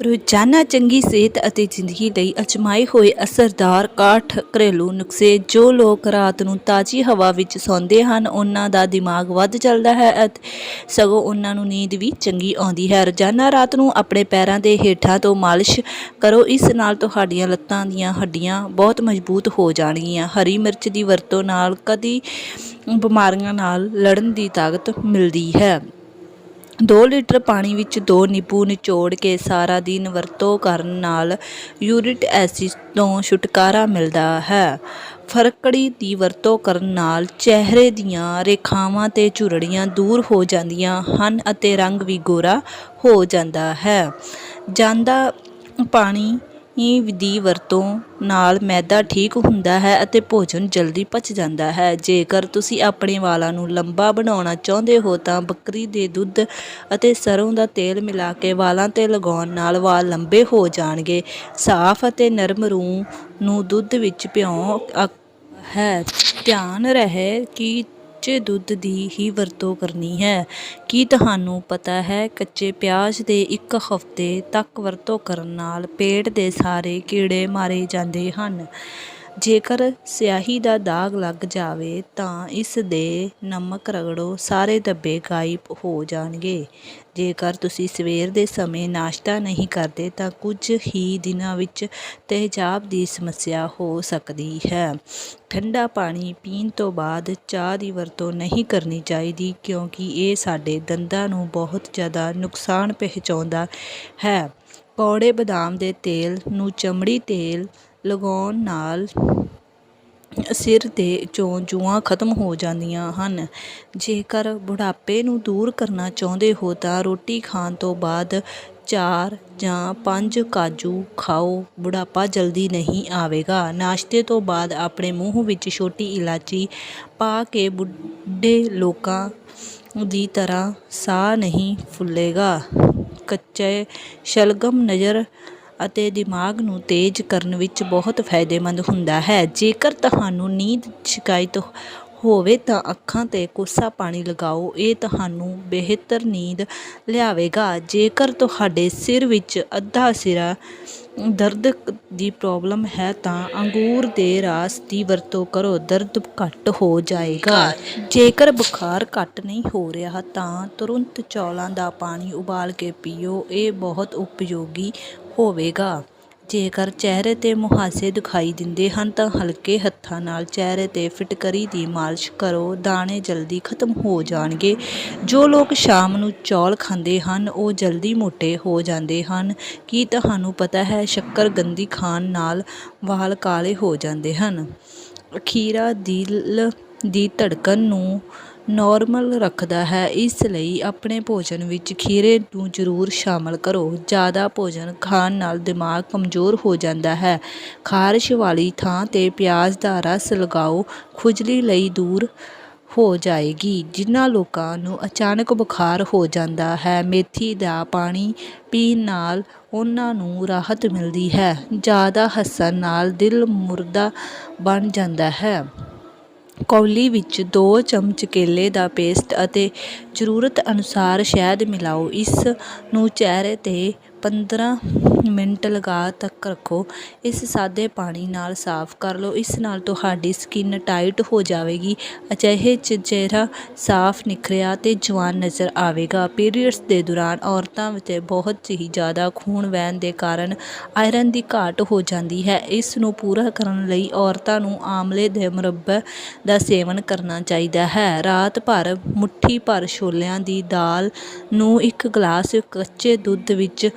ਰੋਜ਼ਾਨਾ ਚੰਗੀ ਸਿਹਤ ਅਤੇ ਜ਼ਿੰਦਗੀ ਲਈ ਅਜਮਾਏ ਹੋਏ ਅਸਰਦਾਰ ਕਾਠ ਘਰੇਲੂ ਨੁਸਖੇ ਜੋ ਲੋਕ ਰਾਤ ਨੂੰ ਤਾਜ਼ੀ ਹਵਾ ਵਿੱਚ ਸੌਂਦੇ ਹਨ, ਉਹਨਾਂ ਦਾ ਦਿਮਾਗ ਵੱਧ ਚੱਲਦਾ ਹੈ ਅਤੇ ਸਗੋਂ ਉਹਨਾਂ ਨੂੰ ਨੀਂਦ ਵੀ ਚੰਗੀ ਆਉਂਦੀ ਹੈ। ਰੋਜ਼ਾਨਾ ਰਾਤ ਨੂੰ ਆਪਣੇ ਪੈਰਾਂ ਦੇ ਹੇਠਾਂ ਤੋਂ ਮਾਲਿਸ਼ ਕਰੋ, ਇਸ ਨਾਲ ਤੁਹਾਡੀਆਂ ਲੱਤਾਂ ਦੀਆਂ ਹੱਡੀਆਂ ਬਹੁਤ ਮਜ਼ਬੂਤ ਹੋ ਜਾਣਗੀਆਂ। ਹਰੀ ਮਿਰਚ ਦੀ ਵਰਤੋਂ ਨਾਲ ਕਦੀ ਬਿਮਾਰੀਆਂ ਨਾਲ ਲੜਨ ਦੀ ਤਾਕਤ ਮਿਲਦੀ ਹੈ। 2 ਲੀਟਰ ਪਾਣੀ ਵਿੱਚ 2 ਨਿੰਬੂ ਨਿਚੋੜ ਕੇ ਸਾਰਾ ਦਿਨ ਵਰਤੋਂ ਕਰਨ ਨਾਲ ਯੂਰਿਕ ਐਸਿਡ ਤੋਂ ਛੁਟਕਾਰਾ ਮਿਲਦਾ ਹੈ। ਫਰਕੜੀ ਦੀ ਵਰਤੋਂ ਕਰਨ ਨਾਲ ਚਿਹਰੇ ਦੀਆਂ ਰੇਖਾਵਾਂ ਤੇ ਝੁਰੜੀਆਂ ਦੂਰ ਹੋ ਜਾਂਦੀਆਂ ਹਨ ਅਤੇ ਰੰਗ ਵੀ ਗੋਰਾ ਹੋ ਜਾਂਦਾ ਹੈ। ਜਾਂਦਾ ਪਾਣੀ ਦੀ ਵਰਤੋਂ ਨਾਲ ਮੈਦਾ ਠੀਕ ਹੁੰਦਾ ਹੈ ਅਤੇ ਭੋਜਨ ਜਲਦੀ ਪਚ ਜਾਂਦਾ ਹੈ। ਜੇਕਰ ਤੁਸੀਂ ਆਪਣੇ ਵਾਲਾਂ ਨੂੰ ਲੰਬਾ ਬਣਾਉਣਾ ਚਾਹੁੰਦੇ ਹੋ, ਤਾਂ ਬੱਕਰੀ ਦੇ ਦੁੱਧ ਅਤੇ ਸਰੋਂ ਦਾ ਤੇਲ ਮਿਲਾ ਕੇ ਵਾਲਾਂ 'ਤੇ ਲਗਾਉਣ ਨਾਲ ਵਾਲ ਲੰਬੇ ਹੋ ਜਾਣਗੇ। ਸਾਫ਼ ਅਤੇ ਨਰਮ ਰੂੰ ਨੂੰ ਦੁੱਧ ਵਿੱਚ ਭਿਉਂ ਹੈ। ਧਿਆਨ ਰਹੇ ਕਿ ਕੱਚੇ ਦੁੱਧ ਦੀ ਹੀ ਵਰਤੋਂ ਕਰਨੀ ਹੈ। ਕੀ ਤੁਹਾਨੂੰ ਪਤਾ ਹੈ, ਕੱਚੇ ਪਿਆਜ਼ ਦੇ ਇੱਕ ਹਫ਼ਤੇ ਤੱਕ ਵਰਤੋਂ ਕਰਨ ਨਾਲ ਪੇਟ ਦੇ ਸਾਰੇ ਕੀੜੇ ਮਾਰੇ ਜਾਂਦੇ ਹਨ? ਜੇਕਰ ਸਿਆਹੀ ਦਾ ਦਾਗ ਲੱਗ ਜਾਵੇ ਤਾਂ ਇਸ ਦੇ ਨਮਕ ਰਗੜੋ, ਸਾਰੇ ਧੱਬੇ ਗਾਇਬ ਹੋ ਜਾਣਗੇ। ਜੇਕਰ ਤੁਸੀਂ ਸਵੇਰ ਦੇ ਸਮੇਂ ਨਾਸ਼ਤਾ ਨਹੀਂ ਕਰਦੇ ਤਾਂ ਕੁਝ ਹੀ ਦਿਨਾਂ ਵਿੱਚ ਤੇਜ਼ਾਬ ਦੀ ਸਮੱਸਿਆ ਹੋ ਸਕਦੀ ਹੈ। ਠੰਡਾ ਪਾਣੀ ਪੀਣ ਤੋਂ ਬਾਅਦ ਚਾਹ ਦੀ ਵਰਤੋਂ ਨਹੀਂ ਕਰਨੀ ਚਾਹੀਦੀ ਕਿਉਂਕਿ ਇਹ ਸਾਡੇ ਦੰਦਾਂ ਨੂੰ ਬਹੁਤ ਜ਼ਿਆਦਾ ਨੁਕਸਾਨ ਪਹੁੰਚਾਉਂਦਾ ਹੈ। ਕੌੜੇ ਬਦਾਮ ਦੇ ਤੇਲ ਨੂੰ ਚਮੜੀ ਤੇਲ ਲਗਾਉਣ ਨਾਲ ਸਿਰ ਦੇ ਚੋਂ ਜੂਆਂ ਖਤਮ ਹੋ ਜਾਂਦੀਆਂ ਹਨ। ਜੇਕਰ ਬੁਢਾਪੇ ਨੂੰ ਦੂਰ ਕਰਨਾ ਚਾਹੁੰਦੇ ਹੋ ਤਾਂ ਰੋਟੀ ਖਾਣ ਤੋਂ ਬਾਅਦ ਚਾਰ ਜਾਂ ਪੰਜ ਕਾਜੂ ਖਾਓ। ਬੁਢਾਪਾ ਜਲਦੀ ਨਹੀਂ ਆਵੇਗਾ। ਨਾਸ਼ਤੇ ਤੋਂ ਬਾਅਦ ਆਪਣੇ ਮੂੰਹ ਵਿੱਚ ਛੋਟੀ ਇਲਾਚੀ ਪਾ ਕੇ ਬੁੱਢੇ ਲੋਕਾਂ ਦੀ ਤਰ੍ਹਾਂ ਸਾਹ ਨਹੀਂ ਫੁੱਲੇਗਾ। ਕੱਚੇ ਸ਼ਲਗਮ ਨਜ਼ਰ ਅਤੇ ਦਿਮਾਗ ਨੂੰ ਤੇਜ਼ ਕਰਨ ਵਿੱਚ ਬਹੁਤ ਫਾਇਦੇਮੰਦ ਹੁੰਦਾ ਹੈ। ਜੇਕਰ ਤੁਹਾਨੂੰ ਨੀਂਦ ਸ਼ਿਕਾਇਤ ਹੋਵੇ ਤਾਂ ਅੱਖਾਂ 'ਤੇ ਕੋਸਾ ਪਾਣੀ ਲਗਾਓ। ਇਹ ਤੁਹਾਨੂੰ ਬਿਹਤਰ ਨੀਂਦ ਲਿਆਵੇਗਾ। ਜੇਕਰ ਤੁਹਾਡੇ ਸਿਰ ਵਿੱਚ ਅੱਧਾ ਸਿਰਾ ਦਰਦ ਦੀ ਪ੍ਰੋਬਲਮ ਹੈ ਤਾਂ ਅੰਗੂਰ ਦੇ ਰਸ ਦੀ ਵਰਤੋਂ ਕਰੋ। ਦਰਦ ਘੱਟ ਹੋ ਜਾਏਗਾ। ਜੇਕਰ ਬੁਖਾਰ ਘੱਟ ਨਹੀਂ ਹੋ ਰਿਹਾ ਤਾਂ ਤੁਰੰਤ ਚੌਲਾਂ ਦਾ ਪਾਣੀ ਉਬਾਲ ਕੇ ਪੀਓ। ਇਹ ਬਹੁਤ ਉਪਯੋਗੀ ਹੋਵੇਗਾ। ਜੇਕਰ ਚਿਹਰੇ 'ਤੇ ਮੁਹਾਸੇ ਦਿਖਾਈ ਦਿੰਦੇ ਹਨ ਤਾਂ ਹਲਕੇ ਹੱਥਾਂ ਨਾਲ ਚਿਹਰੇ 'ਤੇ ਫਿਟਕਰੀ ਦੀ ਮਾਲਿਸ਼ ਕਰੋ। ਦਾਣੇ ਜਲਦੀ ਖਤਮ ਹੋ ਜਾਣਗੇ। ਜੋ ਲੋਕ ਸ਼ਾਮ ਨੂੰ ਚੌਲ ਖਾਂਦੇ ਹਨ, ਉਹ ਜਲਦੀ ਮੋਟੇ ਹੋ ਜਾਂਦੇ ਹਨ। ਕੀ ਤੁਹਾਨੂੰ ਪਤਾ ਹੈ, ਸ਼ੱਕਰ ਗੰਦੀ ਖਾਣ ਨਾਲ ਵਾਲ ਕਾਲੇ ਹੋ ਜਾਂਦੇ ਹਨ। ਖੀਰਾ ਦਿਲ ਦੀ ਧੜਕਣ ਨੂੰ ਨੋਰਮਲ ਰੱਖਦਾ ਹੈ, ਇਸ ਲਈ ਆਪਣੇ ਭੋਜਨ ਵਿੱਚ ਖੀਰੇ ਨੂੰ ਜ਼ਰੂਰ ਸ਼ਾਮਲ ਕਰੋ। ਜ਼ਿਆਦਾ ਭੋਜਨ ਖਾਣ ਨਾਲ ਦਿਮਾਗ ਕਮਜ਼ੋਰ ਹੋ ਜਾਂਦਾ ਹੈ। ਖਾਰਸ਼ ਵਾਲੀ ਥਾਂ 'ਤੇ ਪਿਆਜ਼ ਦਾ ਰਸ ਲਗਾਓ, ਖੁਜਲੀ ਲਈ ਦੂਰ ਹੋ ਜਾਏਗੀ ਜਿਨ੍ਹਾਂ ਲੋਕਾਂ ਨੂੰ ਅਚਾਨਕ ਬੁਖਾਰ ਹੋ ਜਾਂਦਾ ਹੈ। ਮੇਥੀ ਦਾ ਪਾਣੀ ਪੀਣ ਨਾਲ ਉਹਨਾਂ ਨੂੰ ਰਾਹਤ ਮਿਲਦੀ ਹੈ। ਜ਼ਿਆਦਾ ਹੱਸਣ ਨਾਲ ਦਿਲ ਮੁਰਦਾ ਬਣ ਜਾਂਦਾ ਹੈ। ਕੌਲੀ ਵਿੱਚ ਦੋ ਚਮਚ ਕੇਲੇ ਦਾ ਪੇਸਟ ਅਤੇ ਜ਼ਰੂਰਤ ਅਨੁਸਾਰ ਸ਼ਹਿਦ ਮਿਲਾਓ। ਇਸ ਨੂੰ ਚਿਹਰੇ 'ਤੇ 15 ਮਿੰਟ ਲਗਾ ਤੱਕ ਰੱਖੋ। ਇਸ ਸਾਦੇ ਪਾਣੀ ਨਾਲ ਸਾਫ਼ ਕਰ ਲਓ। ਇਸ ਨਾਲ ਤੁਹਾਡੀ ਸਕਿਨ ਟਾਈਟ ਹੋ ਜਾਵੇਗੀ। ਅਜਿਹੇ 'ਚ ਚਿਹਰਾ ਸਾਫ਼ ਨਿਖਰਿਆ ਤੇ ਜਵਾਨ ਨਜ਼ਰ ਆਵੇਗਾ। ਪੀਰੀਅਡਸ ਦੇ ਦੌਰਾਨ ਔਰਤਾਂ ਵਿੱਚ ਬਹੁਤ ਹੀ ਜ਼ਿਆਦਾ ਖੂਨ ਵਹਿਣ ਦੇ ਕਾਰਨ ਆਇਰਨ ਦੀ ਘਾਟ ਹੋ ਜਾਂਦੀ ਹੈ। ਇਸ ਨੂੰ ਪੂਰਾ ਕਰਨ ਲਈ ਔਰਤਾਂ ਨੂੰ ਆਮਲੇ ਦੇ ਮੁਰੱਬੇ ਦਾ ਸੇਵਨ ਕਰਨਾ ਚਾਹੀਦਾ ਹੈ। ਰਾਤ ਭਰ ਮੁੱਠੀ ਭਰ ਛੋਲਿਆਂ ਦੀ ਦਾਲ ਨੂੰ ਇੱਕ ਗਲਾਸ ਕੱਚੇ ਦੁੱਧ ਵਿੱਚ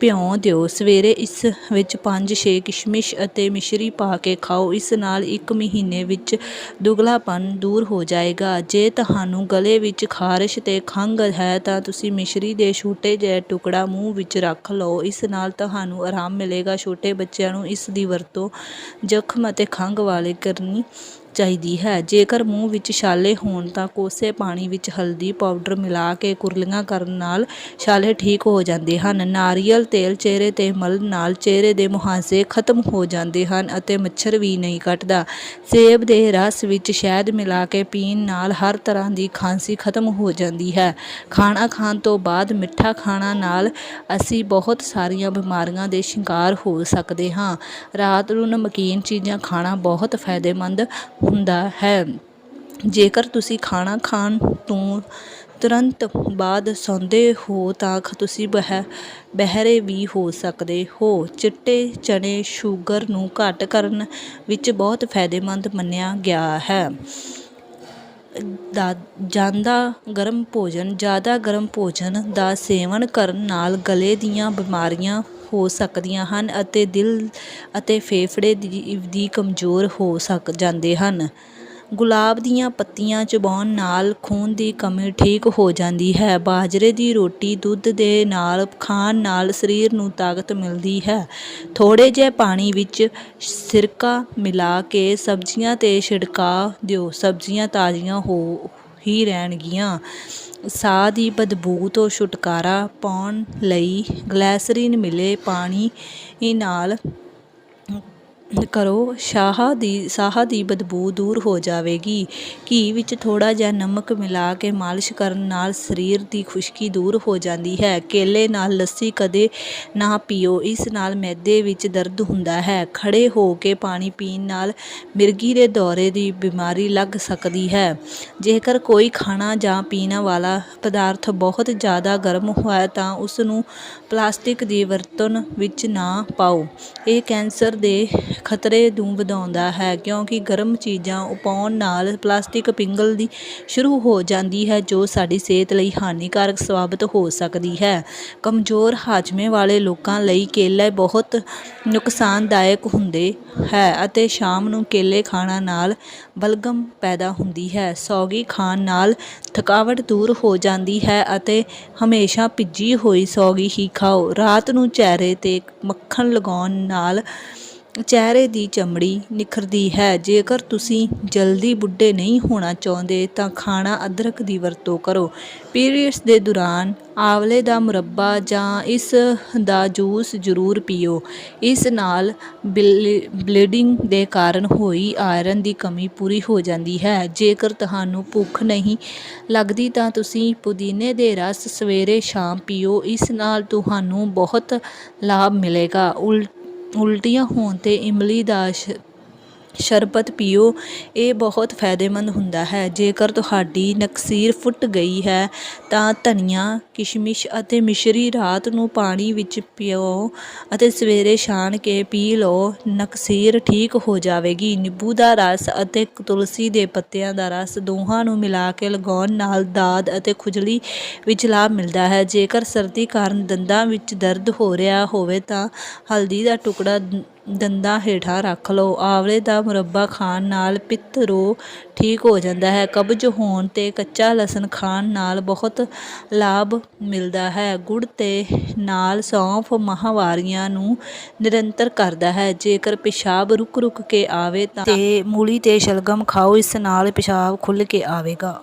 ਭਿਉਂ ਦਿਓ। ਸਵੇਰੇ ਇਸ ਵਿੱਚ 5-6 ਕਿਸ਼ਮਿਸ਼ ਅਤੇ ਮਿਸ਼ਰੀ ਪਾ ਕੇ ਖਾਓ। ਇਸ ਨਾਲ ਇੱਕ ਮਹੀਨੇ ਵਿੱਚ ਦੁਗਲਾਪਨ ਦੂਰ ਹੋ ਜਾਏਗਾ। ਜੇ ਤੁਹਾਨੂੰ ਗਲੇ ਵਿੱਚ ਖਾਰਸ਼ ਤੇ ਖੰਘ ਹੈ, ਤਾਂ ਤੁਸੀਂ ਮਿਸ਼ਰੀ ਦੇ ਛੋਟੇ ਜਿਹੇ ਟੁਕੜਾ ਮੂੰਹ ਵਿੱਚ ਰੱਖ ਲਓ। ਇਸ ਨਾਲ ਤੁਹਾਨੂੰ ਆਰਾਮ ਮਿਲੇਗਾ। ਛੋਟੇ ਬੱਚਿਆਂ ਨੂੰ ਇਸ ਦੀ ਵਰਤੋਂ ਜ਼ਖਮ ਅਤੇ ਖੰਘ ਵਾਲੇ ਕਰਨੀ ਚਾਹੀਦੀ ਹੈ। ਜੇਕਰ ਮੂੰਹ ਵਿੱਚ ਛਾਲੇ ਹੋਣ ਤਾਂ ਕੋਸੇ ਪਾਣੀ ਵਿੱਚ ਹਲਦੀ ਪਾਊਡਰ ਮਿਲਾ ਕੇ ਕੁਰਲੀਆਂ ਕਰਨ ਨਾਲ ਛਾਲੇ ਠੀਕ ਹੋ ਜਾਂਦੇ ਹਨ। ਨਾਰੀਅਲ ਤੇਲ ਚਿਹਰੇ ਤੇ ਮਲਣ ਨਾਲ ਚਿਹਰੇ ਦੇ ਮੁਹਾਸੇ ਖਤਮ ਹੋ ਜਾਂਦੇ ਹਨ ਅਤੇ ਮੱਛਰ ਵੀ ਨਹੀਂ ਕੱਟਦਾ। ਸੇਬ ਦੇ ਰਸ ਵਿੱਚ ਸ਼ਹਿਦ ਮਿਲਾ ਕੇ ਪੀਣ ਨਾਲ ਹਰ ਤਰ੍ਹਾਂ ਦੀ ਖਾਂਸੀ ਖਤਮ ਹੋ ਜਾਂਦੀ ਹੈ। ਖਾਣਾ ਖਾਣ ਤੋਂ ਬਾਅਦ ਮਿੱਠਾ ਖਾਣਾ ਨਾਲ ਅਸੀਂ ਬਹੁਤ ਸਾਰੀਆਂ ਬਿਮਾਰੀਆਂ ਦੇ ਸ਼ਿਕਾਰ ਹੋ ਸਕਦੇ ਹਾਂ। ਰਾਤ ਨੂੰ ਨਮਕੀਨ ਚੀਜ਼ਾਂ ਖਾਣਾ ਬਹੁਤ ਫਾਇਦੇਮੰਦ ਹੁੰਦਾ ਹੈ। ਜੇਕਰ ਤੁਸੀਂ ਖਾਣਾ ਖਾਣ ਤੋਂ ਤੁਰੰਤ ਬਾਅਦ ਸੌਂਦੇ ਹੋ, ਤਾਂ ਤੁਸੀਂ ਬਹਿ, ਬਹਿਰੇ ਵੀ ਹੋ ਸਕਦੇ ਹੋ। ਚਿੱਟੇ ਚਨੇ ਸ਼ੂਗਰ ਨੂੰ ਘੱਟ ਕਰਨ ਵਿੱਚ ਬਹੁਤ ਫਾਇਦੇਮੰਦ ਮੰਨਿਆ ਗਿਆ ਹੈ। ਦਾ, ਜਾਂਦਾ ਗਰਮ ਭੋਜਨ, ਜ਼ਿਆਦਾ ਗਰਮ ਭੋਜਨ ਦਾ ਸੇਵਨ ਕਰਨ ਨਾਲ ਗਲੇ ਦੀਆਂ ਬਿਮਾਰੀਆਂ ਹੋ ਸਕਦੀਆਂ ਹਨ ਅਤੇ ਦਿਲ ਅਤੇ ਫੇਫੜੇ ਦੀ ਦੀ ਕਮਜ਼ੋਰ ਹੋ ਸਕ, ਜਾਂਦੇ ਹਨ। ਗੁਲਾਬ ਦੀਆਂ ਪੱਤੀਆਂ ਚਬਾਉਣ ਨਾਲ ਖੂਨ ਦੀ ਕਮੀ ਠੀਕ ਹੋ ਜਾਂਦੀ ਹੈ। ਬਾਜਰੇ ਦੀ ਰੋਟੀ ਦੁੱਧ ਦੇ ਨਾਲ ਖਾਣ ਨਾਲ ਸਰੀਰ ਨੂੰ ਤਾਕਤ ਮਿਲਦੀ ਹੈ। ਥੋੜੇ ਜਿਹੇ ਪਾਣੀ ਵਿੱਚ ਸਿਰਕਾ ਮਿਲਾ ਕੇ ਸਬਜ਼ੀਆਂ ਤੇ ਛਿੜਕਾ ਦਿਓ। ਸਬਜ਼ੀਆਂ ਤਾਜ਼ੀਆਂ ਹੋ, ਹੀ ਰਹਿਣਗੀਆਂ। ਸਾਹ ਦੀ ਬਦਬੂ ਤੋਂ ਛੁਟਕਾਰਾ ਪਾਉਣ ਲਈ ਗਲੈਸਰੀਨ ਮਿਲੇ ਪਾਣੀ ਨਾਲ ਕਰੋ, ਸ਼ਾਹ ਦੀ, ਸਾਹ ਦੀ ਬਦਬੂ ਦੂਰ ਹੋ ਜਾਵੇਗੀ। ਘੀ ਵਿੱਚ ਥੋੜਾ ਜਿਹਾ ਨਮਕ ਮਿਲਾ ਕੇ ਮਾਲਿਸ਼ ਕਰਨ ਨਾਲ ਸਰੀਰ ਦੀ ਖੁਸ਼ਕੀ ਦੂਰ ਹੋ ਜਾਂਦੀ ਹੈ। ਕੇਲੇ ਨਾਲ ਲੱਸੀ ਕਦੇ ਨਾ ਪੀਓ, ਇਸ ਨਾਲ ਮੈਦੇ ਵਿੱਚ ਦਰਦ ਹੁੰਦਾ ਹੈ। ਖੜੇ ਹੋ ਕੇ ਪਾਣੀ ਪੀਣ ਨਾਲ ਮਿਰਗੀ ਦੇ ਦੌਰੇ ਦੀ ਬਿਮਾਰੀ ਲੱਗ ਸਕਦੀ ਹੈ। ਜੇਕਰ ਕੋਈ ਖਾਣਾ ਜਾਂ ਪੀਣ ਵਾਲਾ ਪਦਾਰਥ ਬਹੁਤ ਜ਼ਿਆਦਾ ਗਰਮ ਹੋਇਆ ਤਾਂ ਉਸ ਨੂੰ ਪਲਾਸਟਿਕ ਦੀ ਬਰਤਨ ਵਿੱਚ ਨਾ ਪਾਓ। ਇਹ ਕੈਂਸਰ ਦੇ ਖਤਰੇ ਨੂੰ ਵਧਾਉਂਦਾ ਹੈ ਕਿਉਂਕਿ ਗਰਮ ਚੀਜ਼ਾਂ ਉਪਾਉਣ ਨਾਲ ਪਲਾਸਟਿਕ ਪਿੰਗਲਦੀ ਸ਼ੁਰੂ ਹੋ ਜਾਂਦੀ ਹੈ, ਜੋ ਸਾਡੀ ਸਿਹਤ ਲਈ ਹਾਨੀਕਾਰਕ ਸਾਬਤ ਹੋ ਸਕਦੀ ਹੈ। ਕਮਜ਼ੋਰ ਹਾਜ਼ਮੇ ਵਾਲੇ ਲੋਕਾਂ ਲਈ ਕੇਲੇ ਬਹੁਤ ਨੁਕਸਾਨਦਾਇਕ ਹੁੰਦੇ ਹੈ ਅਤੇ ਸ਼ਾਮ ਨੂੰ ਕੇਲੇ ਖਾਣਾ ਨਾਲ ਬਲਗਮ ਪੈਦਾ ਹੁੰਦੀ ਹੈ। ਸੌਗੀ ਖਾਣ ਨਾਲ ਥਕਾਵਟ ਦੂਰ ਹੋ ਜਾਂਦੀ ਹੈ ਅਤੇ ਹਮੇਸ਼ਾ ਭਿੱਜੀ ਹੋਈ ਸੌਗੀ ਹੀ ਖਾਓ। ਰਾਤ ਨੂੰ ਚਿਹਰੇ ਤੇ ਮੱਖਣ ਲਗਾਉਣ ਨਾਲ ਚਿਹਰੇ ਦੀ ਚਮੜੀ ਨਿਖਰਦੀ ਹੈ। ਜੇਕਰ ਤੁਸੀਂ ਜਲਦੀ ਬੁੱਢੇ ਨਹੀਂ ਹੋਣਾ ਚਾਹੁੰਦੇ, ਤਾਂ ਖਾਣਾ ਅਦਰਕ ਦੀ ਵਰਤੋਂ ਕਰੋ। ਪੀਰੀਅਡਸ ਦੇ ਦੌਰਾਨ ਆਵਲੇ ਦਾ ਮੁਰੱਬਾ ਜਾਂ ਇਸ ਦਾ ਜੂਸ ਜ਼ਰੂਰ ਪੀਓ। ਇਸ ਨਾਲ ਬਲੀਡਿੰਗ ਦੇ ਕਾਰਨ ਹੋਈ ਆਇਰਨ ਦੀ ਕਮੀ ਪੂਰੀ ਹੋ ਜਾਂਦੀ ਹੈ। ਜੇਕਰ ਤੁਹਾਨੂੰ ਭੁੱਖ ਨਹੀਂ ਲੱਗਦੀ, ਤਾਂ ਤੁਸੀਂ ਪੁਦੀਨੇ ਦੇ ਰਸ ਸਵੇਰੇ ਸ਼ਾਮ ਪੀਓ। ਇਸ ਨਾਲ ਤੁਹਾਨੂੰ ਬਹੁਤ ਲਾਭ ਮਿਲੇਗਾ। ਉਲ ਉਲਟੀਆਂ ਹੋਣ 'ਤੇ ਇਮਲੀ ਦਾ ਸ਼ ਸ਼ਰਬਤ ਪੀਓ, ਇਹ ਬਹੁਤ ਫਾਇਦੇਮੰਦ ਹੁੰਦਾ ਹੈ। ਜੇਕਰ ਤੁਹਾਡੀ ਨਕਸੀਰ ਫੁੱਟ ਗਈ ਹੈ, ਤਾਂ ਧਨੀਆ, ਕਿਸ਼ਮਿਸ਼ ਅਤੇ ਮਿਸ਼ਰੀ ਰਾਤ ਨੂੰ ਪਾਣੀ ਵਿੱਚ ਪਿਓ ਅਤੇ ਸਵੇਰੇ ਛਾਣ ਕੇ ਪੀ ਲਓ। ਨਕਸੀਰ ਠੀਕ ਹੋ ਜਾਵੇਗੀ। ਨਿੰਬੂ ਦਾ ਰਸ ਅਤੇ ਤੁਲਸੀ ਦੇ ਪੱਤਿਆਂ ਦਾ ਰਸ ਦੋਹਾਂ ਨੂੰ ਮਿਲਾ ਕੇ ਲਗਾਉਣ ਨਾਲ ਦਾਦ ਅਤੇ ਖੁਜਲੀ ਵਿੱਚ ਲਾਭ ਮਿਲਦਾ ਹੈ। ਜੇਕਰ ਸਰਦੀ ਕਾਰਨ ਦੰਦਾਂ ਵਿੱਚ ਦਰਦ ਹੋ ਰਿਹਾ ਹੋਵੇ, ਤਾਂ ਹਲਦੀ ਦਾ ਟੁਕੜਾ ਦੰਦਾਂ ਹੇਠਾਂ ਰੱਖ ਲਓ। ਆਵਲੇ ਦਾ ਮੁਰੱਬਾ ਖਾਣ ਨਾਲ ਪਿੱਤ ਰੋਗ ਠੀਕ ਹੋ ਜਾਂਦਾ ਹੈ। ਕਬਜ਼ ਹੋਣ 'ਤੇ ਕੱਚਾ ਲਸਣ ਖਾਣ ਨਾਲ ਬਹੁਤ ਲਾਭ ਮਿਲਦਾ ਹੈ। ਗੁੜ ਤੇ ਨਾਲ ਸੌਂਫ ਮਾਹਵਾਰੀਆਂ ਨੂੰ ਨਿਰੰਤਰ ਕਰਦਾ ਹੈ। ਜੇਕਰ ਪਿਸ਼ਾਬ ਰੁਕ ਰੁਕ ਕੇ ਆਵੇ ਤਾਂ ਤੇ ਮੂਲੀ ਤੇ ਸ਼ਲਗਮ ਖਾਓ। ਇਸ ਨਾਲ ਪਿਸ਼ਾਬ ਖੁੱਲ੍ਹ ਕੇ ਆਵੇਗਾ।